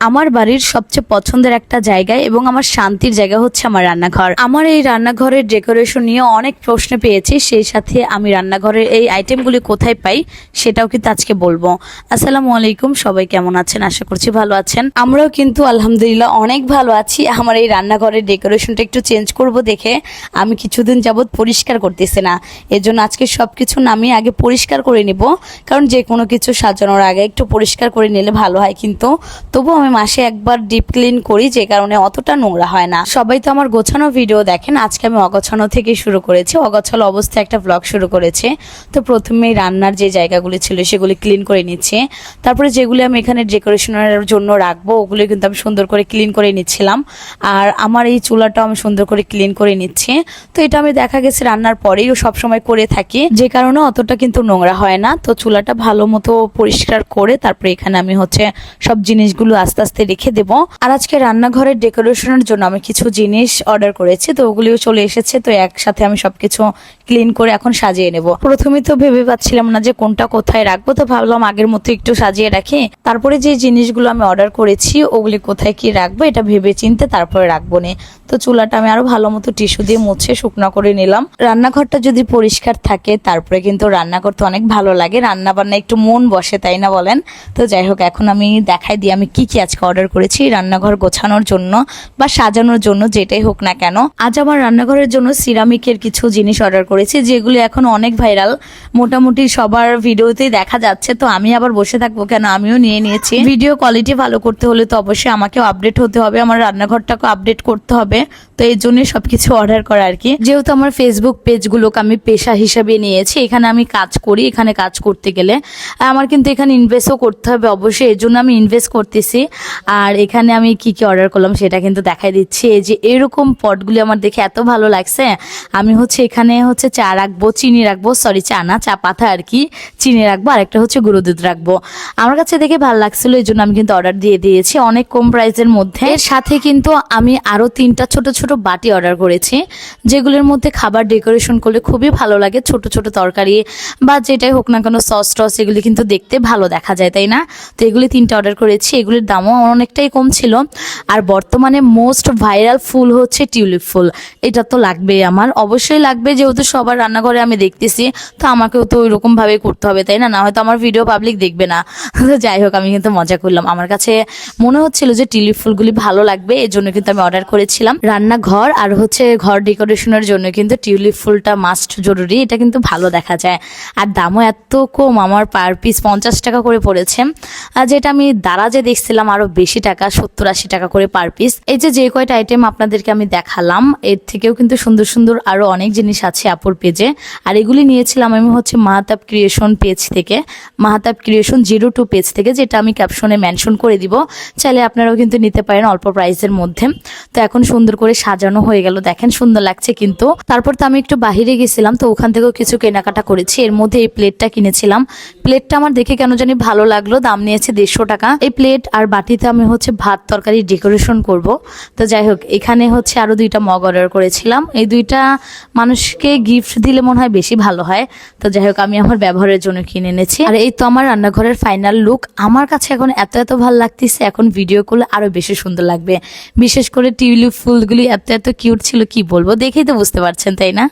আমার বাড়ির সবচেয়ে পছন্দের একটা জায়গায় এবং আমার শান্তির জায়গা হচ্ছে আমার রান্নাঘর। আমার এই রান্নাঘরের ডেকোরেশন নিয়ে অনেক প্রশ্ন পেয়েছি, সেই সাথে আমি রান্নাঘরের এই আইটেমগুলি কোথায় পাই সেটাও কিন্তু আজকে বলব। আসসালামু আলাইকুম, সবাই কেমন আছেন? আশা করছি ভালো আছেন। আমরাও কিন্তু আলহামদুলিল্লাহ অনেক ভালো আছি। আমার এই রান্নাঘরের ডেকোরেশনটা একটু চেঞ্জ করব দেখে। আমি কিছুদিন যাবৎ পরিষ্কার করতেছি না। এর জন্য আজকে সব কিছু নামিয়ে আগে পরিষ্কার করে নিব। কারণ যে কোনো কিছু সাজানোর আগে একটু পরিষ্কার করে নিলে ভালো হয় কিন্তু। তবু আমি মাসে একবার ডিপ ক্লিন করি, যে কারণে অতটা নোংরা হয় না। সবাই তো আমার গোছানো ভিডিও দেখেন, আজকে আমি অগোছানো থেকে শুরু করেছি। অগোছালো অবস্থায় একটা ব্লগ শুরু করেছে। তো প্রথমেই রান্নার যে জায়গাগুলি ছিল, সেগুলি ক্লিন করে নিচ্ছে। তারপরে যেগুলি আমি এখানে ডেকোরেশনের জন্য রাখব, ওগুলি কিন্তু আমি সুন্দর করে ক্লিন করে নিচ্ছিলাম। আর আমার এই চুলাটাও আমি সুন্দর করে ক্লিন করে নিচ্ছি। তো এটা আমি দেখা গেছে রান্নার পরেই সবসময় করে থাকি। যে কারণে অতটা কিন্তু নোংরা হয় না। তো চুলাটা ভালো মতো পরিষ্কার করে তারপরে এখানে আমি হচ্ছে সব জিনিসগুলো আস্তে আস্তে আস্তে রেখে দেবো। আর আজকে রান্নাঘরের ডেকোরেশনের জন্য আমি কিছু জিনিস অর্ডার করেছি, তো ওগুলিও চলে এসেছে, তো একসাথে আমি সবকিছু ক্লিন করে এখন সাজিয়ে নেব। প্রথমে তো ভেবে পাচ্ছিলাম না যে কোনটা কোথায় রাখব, তো ভাবলাম আগের মতো একটু সাজিয়ে রাখি। তারপরে যে জিনিসগুলো আমি অর্ডার করেছি, ওগুলি কোথায় কি রাখব এটা ভেবে চিনতে তারপরে রাখব নে। তো চুলাটা আমি আরও ভালো মতো টিস্যু দিয়ে মুছে শুকনো করে নিলাম। রান্নাঘরটা যদি পরিষ্কার থাকে, তারপরে কিন্তু রান্না করতে অনেক ভালো লাগে। রান্না বান্না একটু মন বসে, তাই না বলেন? তো যাই হোক, এখন আমি দেখাই দিই আমি কি কি আজকে অর্ডার করেছি, রান্নাঘর গোছানোর জন্য বা সাজানোর জন্য, যেটাই হোক না কেন। আজ আমার রান্নাঘরের জন্য সিরামিকের কিছু জিনিস অর্ডার করেছি, যেগুলি এখন অনেক ভাইরাল মোটামুটি সবার ভিডিওতেই দেখা যাচ্ছে, তো আমি আবার বসে থাকব কেন? আমিও নিয়ে নিয়েছি। ভিডিও কোয়ালিটি ভালো করতে হলে তো অবশ্যই আমাকেও আপডেট হতে হবে, আমার রান্নাঘরটাকে আপডেট করতে হবে। তো এই জন্যই সবকিছু অর্ডার করা আর কি। যেহেতু আমার ফেসবুক পেজগুলোকে আমি পেশা হিসাবে নিয়েছি, এখানে আমি কাজ করি, এখানে কাজ করতে গেলে। আমার কিন্তু এখানে ইনভেস্টও করতে হবে অবশ্যই, এর জন্য আমি ইনভেস্ট করতেছি। আর এখানে আমি কি কি অর্ডার করলাম সেটা কিন্তু দেখাই দিচ্ছি। এই যে এরকম পটগুলি আমার দেখে এত ভালো লাগছে। আমি হচ্ছে এখানে হচ্ছে চা রাখব, চিনি রাখব সরি চা না, চা পাতা আর কি, চিনি রাখব আর একটা হচ্ছে গুঁড়ো দুধ রাখব। আমার কাছে দেখে ভালো লাগছিল এই জন্য আমি কিন্তু অর্ডার দিয়ে দিয়েছি। অনেক কম প্রাইসের মধ্যে। এর সাথে কিন্তু আমি আরও তিনটা ছোট ছোট বাটি অর্ডার করেছি, যেগুলোর মধ্যে খাবার ডেকোরেশন করলে খুবই ভালো লাগে। ছোট ছোট তরকারি বা যেটাই হোক না কেন সস টস, এগুলি কিন্তু দেখতে ভালো দেখা যায়, তাই না? তো এগুলি তিনটা অর্ডার করেছি, এগুলির দামও অনেকটাই কম ছিল। আর বর্তমানে মোস্ট ভাইরাল ফুল হচ্ছে টিউলিপ ফুল। এটা তো লাগবেই আমার। অবশ্যই লাগবে, যেহেতু সবার রান্নাঘরে আমি দেখতেছি, তো আমাকেও তো ওইরকম ভাবে করতে হবে, তাই না? না হয়তো আমার ভিডিও পাবলিক দেখবে না। তো যাই হোক, আমি কিন্তু মজা করলাম। আমার কাছে মনে হচ্ছিল যে টিউলিপ ফুলগুলি ভালো লাগবে, এর জন্য কিন্তু আমি অর্ডার করেছিলাম। রান্নাঘর আর হচ্ছে ঘর ডেকোরেশনের জন্য কিন্তু টিউলিপ ফুলটা মাস্ট জরুরি, এটা কিন্তু ভালো দেখা যায়। আর দামও এত কম, আমার পার পিস পঞ্চাশ টাকা করে পড়েছে। আর যেটা আমি দারাজে দেখছিলাম আরও বেশি টাকা, সত্তর আশি টাকা করে পার পিস এই যে যে কয়টা আইটেম আপনাদেরকে আমি দেখালাম, এর থেকেও কিন্তু সুন্দর সুন্দর আরও অনেক জিনিস আছে আপুর পেজে আর এগুলি নিয়েছিলাম আমি হচ্ছে মাহাতাব ক্রিয়েশন পেজ থেকে, Mahatab creation zero two page থেকে, যেটা আমি ক্যাপশনে মেনশন করে দিব। চাইলে আপনারাও কিন্তু নিতে পারেন অল্প প্রাইসের মধ্যে। তো এখন সুন্দর করে সাজানো হয়ে গেল। দেখেন সুন্দর লাগছে কিন্তু। তারপর তো আমি একটু বাহিরে গেছিলাম, তো ওখান থেকেও কিছু কেনাকাটা করেছি। এর মধ্যে এই প্লেটটা কিনেছিলাম। প্লেটটা আমার দেখে কেন জানি ভালো লাগল, দাম নিয়েছে দেড়শো টাকা। এই প্লেট আর বাটিতে আমি হচ্ছে ভাত তরকারি ডেকোরেশন করব। তো যাই হোক, এখানে হচ্ছে আরও দুইটা মগ অর্ডার করেছিলাম। এই দুইটা মানুষকে গিফট দিলে মনে হয় বেশি ভালো হয়। তো যাই হোক, আমি আমার ব্যবহারের জন্য কিনে এনেছি। আর এই তো আমার রান্নাঘরের ফাইনাল লুক আমার কাছে এখন এত এত ভালো লাগতেছে, এখন ভিডিও করলে আরও বেশি সুন্দর লাগবে। বিশেষ করে টিউলিপ ফুলগুলি এত এত কিউট ছিল কি বলব? দেখেই তো বুঝতে পারছেন তাই না?